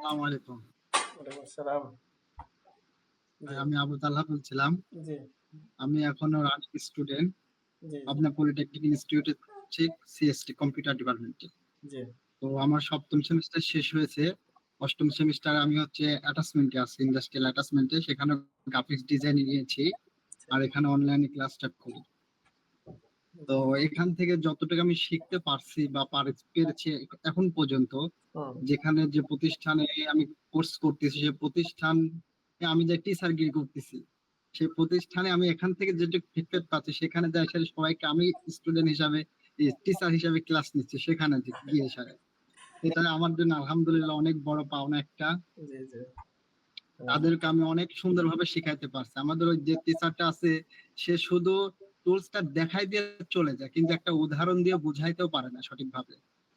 আসসালামু আলাইকুম। ওয়ালাইকুম আসসালাম। আমি আবু বলছিলাম। জি। আমি এখনও রানিং স্টুডেন্ট। জি। পলিটেকনিক ইনস্টিটিউটে পড়ছি সিএসটি কম্পিউটার ডিপার্টমেন্টে। জি। তো আমার ৭ম সেমিস্টার শেষ হয়েছে। ৮ম সেমিস্টারে আমি হচ্ছে অ্যাটাচমেন্টে আছি, ইন্ডাস্ট্রিয়াল অ্যাটাচমেন্টে। সেখানে গ্রাফিক্স ডিজাইনিং নিয়েছি। আর এখানে অনলাইনে ক্লাসটা করি। তো এখান থেকে যতটুকু আমি শিখতে পারছি বা পেরেছি এখন পর্যন্ত যেখানে যে প্রতিষ্ঠানে আমি কোর্স করতেছি সে প্রতিষ্ঠান আমি যে টিচারগিরি করতেছি। সেই প্রতিষ্ঠানে আমি এখান থেকে যেটুকু ফিডব্যাক পাচ্ছি সেখানে যাই সবাইকে আমি স্টুডেন্ট হিসাবে টিচার হিসাবে ক্লাস নিচ্ছি সেখানে গিয়ে এসে। এটা আমার জন্য আলহামদুলিল্লাহ অনেক বড় পাওনা একটা। তাদেরকে আমি অনেক সুন্দরভাবে শিখাইতে পারছি। আমাদের ওই যে টিচারটা আছে সে শুধু টুলসটা দেখাই দিয়ে চলে যায়। কিন্তু একটা উদাহরণ দিয়ে বুঝাইতেও পারে না সঠিকভাবে।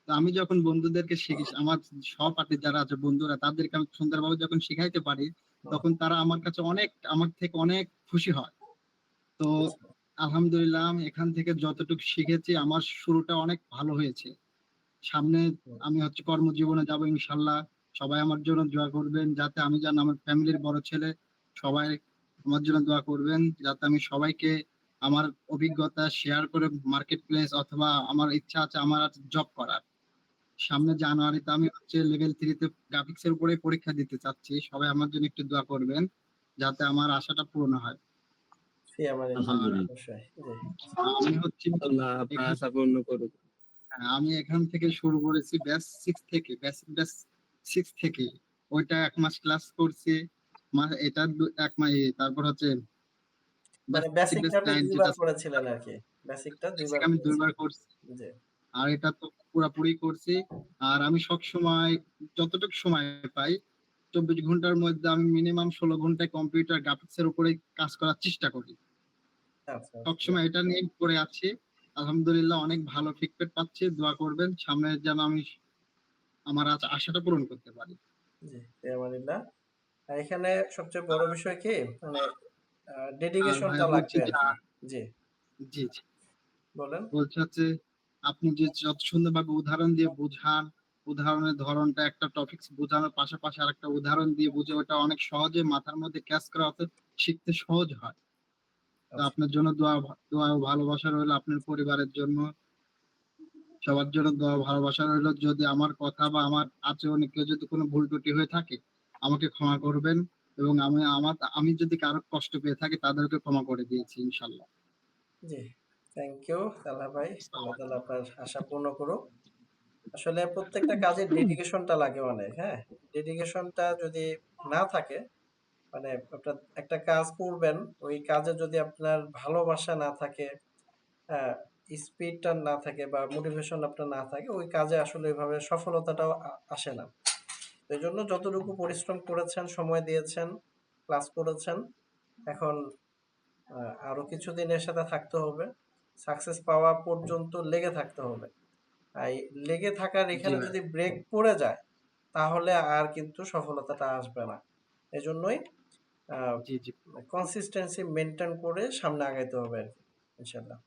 তো আমি যখন বন্ধুদেরকে শিখি আমার সহপাঠী যারা আছে, বন্ধুরা, তাদেরকে আমি সুন্দরভাবে যখন শিখাইতে পারি, তখন তারা আমার কাছে অনেক, আমার থেকে অনেক খুশি হয়। তো। আলহামদুলিল্লাহ এখান থেকে যতটুকু শিখেছি, আমার শুরুটা অনেক ভালো হয়েছে। সামনে আমি হচ্ছে কর্মজীবনে যাব ইনশাল্লাহ সবাই আমার জন্য দোয়া করবেন, যাতে আমি যেন আমার ফ্যামিলির বড় ছেলে সবাই আমার জন্য দোয়া করবেন, যাতে আমি সবাইকে আমার অভিজ্ঞতা শেয়ার করে মার্কেট প্লেস অথবা আমার ইচ্ছা আছে আমার জব করার। সামনে জানুয়ারিতে আমি হচ্ছে লেভেল 3 তে গ্রাফিক্স এর উপরে পরীক্ষা দিতে চাচ্ছি। সবাই আমার জন্য একটু দোয়া করবেন যাতে আমার আশাটা পূরণ হয়। আমি হচ্ছে। হ্যাঁ, আমি এখান থেকে শুরু করেছি ব্যাচ 6 থেকে ব্যাচ ব্যাচ 6 থেকে। ওইটা ১ মাস ক্লাস করছি। এটা দু ১ মা এ তারপর হচ্ছে মানে ব্যাচ 3 বেসিকটা ব্যাচ আপনি 9 ২ বার যেটা করেছিলেন আরকি। বেসিকটা ২ আমি ২ করছি। জি। আর এটা তো পুরাপুরি করছি। আর আমি সবসময় যতটুকু সময় পাই ২৪ ঘণ্টার মধ্যে আমি মিনিমাম ১৬ ঘন্টায় কম্পিউটার গ্রাফিক্স এর উপরে কাজ করার চেষ্টা করি। আচ্ছা, আচ্ছা। সবসময় এটা নিয়েই পড়ে আছি। আলহামদুলিল্লাহ অনেক ভালো ফিডব্যাক পাচ্ছি। দোয়া করবেন। সামনে যেন আমি আমার আশাটা পূরণ করতে পারি। জি, এখানে সবচেয়ে বড় বিষয় কি মানে ডেডিকেশনটা লাগবে যে আ আরকি। জি। জি। বলেন। বলছি হচ্ছে আপনি যে যত সুন্দরভাবে উদাহরণ দিয়ে বুঝান, উদাহরণের ধরনটা একটা টপিকস বোঝানোর পাশাপাশি আরেকটা উদাহরণ দিয়ে বুঝে ওটা অনেক সহজে মাথার মধ্যে ক্যাচ করা অর্থাৎ শিখতে সহজ হয়। তো আচ্ছা। আপনার জন্য দোয়া দোয়া ও ভালোবাসা রইল আপনার পরিবারের জন্য। সবার জন্য দোয়া ভালোবাসা রইল। যদি আমার কথা বা আমার আচরণে কেউ যদি কোনো ভুল ত্রুটি হয়ে থাকে আমাকে ক্ষমা করবেন এবং আমি আমার আমি যদি কারও কষ্ট পেয়ে থাকি তাদেরকে ক্ষমা করে দিয়েছি ইনশাআল্লাহ। জি। থ্যাংক ইউ তালহা ভাই। আল্লাহ আপনার আশা পূর্ণ করুক। আসলে প্রত্যেকটা কাজে ডেডিকেশনটা লাগে অনেক, হ্যাঁ? ডেডিকেশনটা যদি না থাকে মানে আপনার একটা কাজ করবেন, ওই কাজে যদি আপনার ভালোবাসা না থাকে, হ্যাঁ, স্পিডটা না থাকে বা মোটিভেশন আপনার না থাকে, ওই কাজে আসলে ওইভাবে সফলতাটাও আসে না। তো জন্য যতটুকু পরিশ্রম করেছেন, সময় দিয়েছেন, ক্লাস করেছেন, এখন আ আরও কিছুদিন এর সাথে থাকতে হবে। সাকসেস পাওয়া পর্যন্ত লেগে থাকতে হবে। এই লেগে থাকার এখানে যদি ব্রেক পড়ে যায় তাহলে আর কিন্তু সফলতাটা আসবে না। এজন্যই। কনসিস্টেন্সি মেইনটেইন করে সামনে আগাইতে হবে আরকি। ইনশাআল্লাহ।